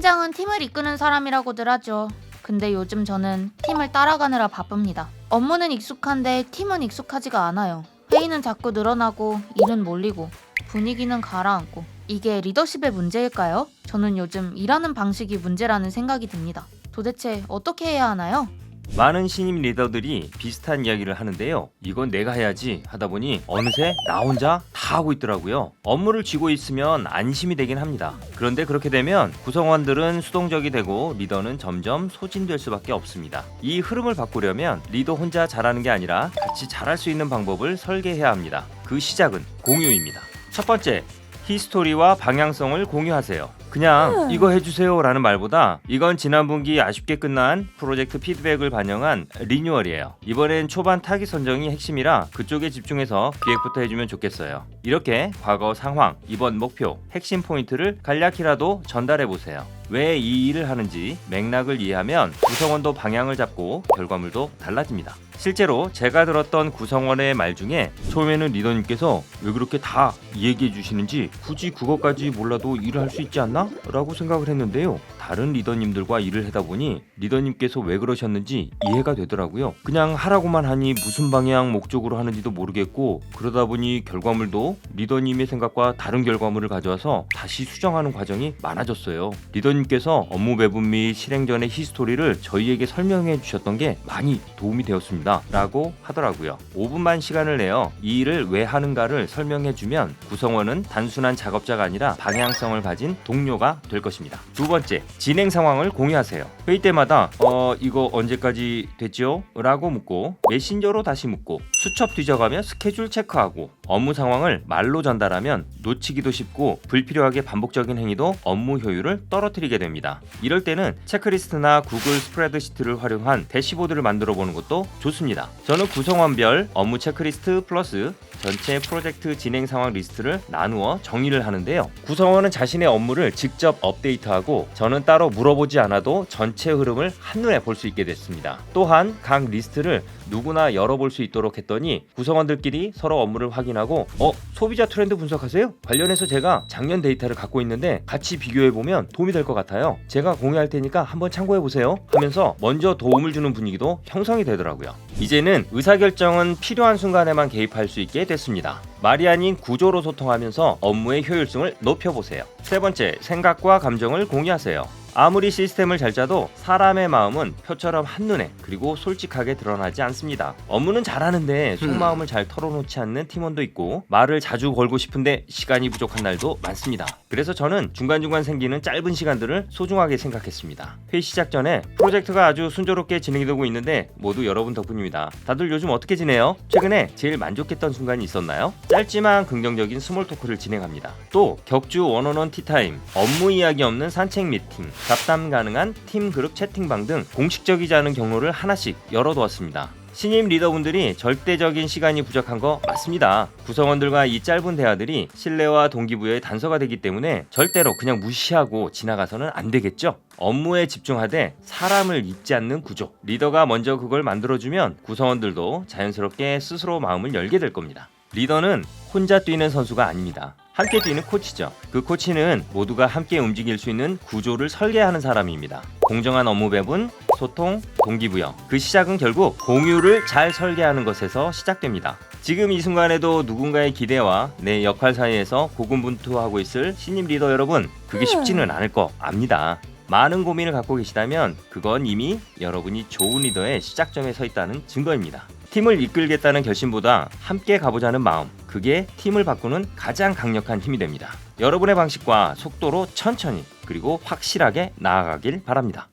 팀장은 팀을 이끄는 사람이라고들 하죠. 근데 요즘 저는 팀을 따라가느라 바쁩니다. 업무는 익숙한데 팀은 익숙하지가 않아요. 회의는 자꾸 늘어나고 일은 몰리고 분위기는 가라앉고 이게 리더십의 문제일까요? 저는 요즘 일하는 방식이 문제라는 생각이 듭니다. 도대체 어떻게 해야 하나요? 많은 신임 리더들이 비슷한 이야기를 하는데요. 이건 내가 해야지 하다 보니 어느새 나 혼자 다 하고 있더라고요. 업무를 쥐고 있으면 안심이 되긴 합니다. 그런데 그렇게 되면 구성원들은 수동적이 되고 리더는 점점 소진될 수밖에 없습니다. 이 흐름을 바꾸려면 리더 혼자 잘하는 게 아니라 같이 잘할 수 있는 방법을 설계해야 합니다. 그 시작은 공유입니다. 첫 번째, 히스토리와 방향성을 공유하세요. 그냥 이거 해주세요 라는 말보다 이건 지난 분기 아쉽게 끝난 프로젝트 피드백을 반영한 리뉴얼이에요. 이번엔 초반 타깃 선정이 핵심이라 그쪽에 집중해서 기획부터 해주면 좋겠어요. 이렇게 과거 상황, 이번 목표, 핵심 포인트를 간략히라도 전달해 보세요. 왜 이 일을 하는지 맥락을 이해하면 구성원도 방향을 잡고 결과물도 달라집니다. 실제로 제가 들었던 구성원의 말 중에 처음에는 리더님께서 왜 그렇게 다 얘기해 주시는지 굳이 그것까지 몰라도 일을 할 수 있지 않나? 라고 생각을 했는데요. 다른 리더님들과 일을 하다 보니 리더님께서 왜 그러셨는지 이해가 되더라고요. 그냥 하라고만 하니 무슨 방향 목적으로 하는지도 모르겠고 그러다 보니 결과물도 리더님의 생각과 다른 결과물을 가져와서 다시 수정하는 과정이 많아졌어요. 리더님 께서 업무 배분 및 실행 전의 히스토리를 저희에게 설명해 주셨던 게 많이 도움이 되었습니다. 라고 하더라고요. 5분만 시간을 내어 이 일을 왜 하는가를 설명해 주면 구성원은 단순한 작업자가 아니라 방향성을 가진 동료가 될 것입니다. 두 번째, 진행 상황을 공유하세요. 회의 때마다 어 이거 언제까지 됐죠? 라고 묻고 메신저로 다시 묻고 수첩 뒤져가며 스케줄 체크하고 업무 상황을 말로 전달하면 놓치기도 쉽고 불필요하게 반복적인 행위도 업무 효율을 떨어뜨리 게 됩니다. 이럴 때는 체크리스트나 구글 스프레드시트를 활용한 대시보드를 만들어 보는 것도 좋습니다. 저는 구성원별 업무 체크리스트 플러스 전체 프로젝트 진행 상황 리스트를 나누어 정리를 하는데요. 구성원은 자신의 업무를 직접 업데이트하고 저는 따로 물어보지 않아도 전체 흐름을 한눈에 볼 수 있게 됐습니다. 또한 각 리스트를 누구나 열어볼 수 있도록 했더니 구성원들끼리 서로 업무를 확인하고 어 소비자 트렌드 분석하세요? 관련해서 제가 작년 데이터를 갖고 있는데 같이 비교해 보면 도움이 될 것 같아요. 제가 공유할 테니까 한번 참고해 보세요. 하면서 먼저 도움을 주는 분위기도 형성이 되더라고요. 이제는 의사결정은 필요한 순간에만 개입할 수 있게 됐습니다. 말이 아닌 구조로 소통하면서 업무의 효율성을 높여보세요. 세 번째, 생각과 감정을 공유하세요. 아무리 시스템을 잘 짜도 사람의 마음은 표처럼 한눈에 그리고 솔직하게 드러나지 않습니다. 업무는 잘하는데 속마음을 잘 털어놓지 않는 팀원도 있고 말을 자주 걸고 싶은데 시간이 부족한 날도 많습니다. 그래서 저는 중간중간 생기는 짧은 시간들을 소중하게 생각했습니다. 회의 시작 전에 프로젝트가 아주 순조롭게 진행이 되고 있는데 모두 여러분 덕분입니다. 다들 요즘 어떻게 지내요? 최근에 제일 만족했던 순간이 있었나요? 짧지만 긍정적인 스몰 토크를 진행합니다. 또 격주 원원원 티타임, 업무 이야기 없는 산책 미팅, 잡담 가능한 팀 그룹 채팅방 등 공식적이지 않은 경로를 하나씩 열어두었습니다. 신임 리더분들이 절대적인 시간이 부족한 거 맞습니다. 구성원들과 이 짧은 대화들이 신뢰와 동기부여의 단서가 되기 때문에 절대로 그냥 무시하고 지나가서는 안 되겠죠. 업무에 집중하되 사람을 잊지 않는 구조. 리더가 먼저 그걸 만들어주면 구성원들도 자연스럽게 스스로 마음을 열게 될 겁니다. 리더는 혼자 뛰는 선수가 아닙니다. 함께 뛰는 코치죠. 그 코치는 모두가 함께 움직일 수 있는 구조를 설계하는 사람입니다. 공정한 업무 배분, 소통, 동기부여. 그 시작은 결국 공유를 잘 설계하는 것에서 시작됩니다. 지금 이 순간에도 누군가의 기대와 내 역할 사이에서 고군분투하고 있을 신임 리더 여러분, 그게 쉽지는 않을 거 압니다. 많은 고민을 갖고 계시다면 그건 이미 여러분이 좋은 리더의 시작점에 서 있다는 증거입니다. 팀을 이끌겠다는 결심보다 함께 가보자는 마음, 그게 팀을 바꾸는 가장 강력한 힘이 됩니다. 여러분의 방식과 속도로 천천히 그리고 확실하게 나아가길 바랍니다.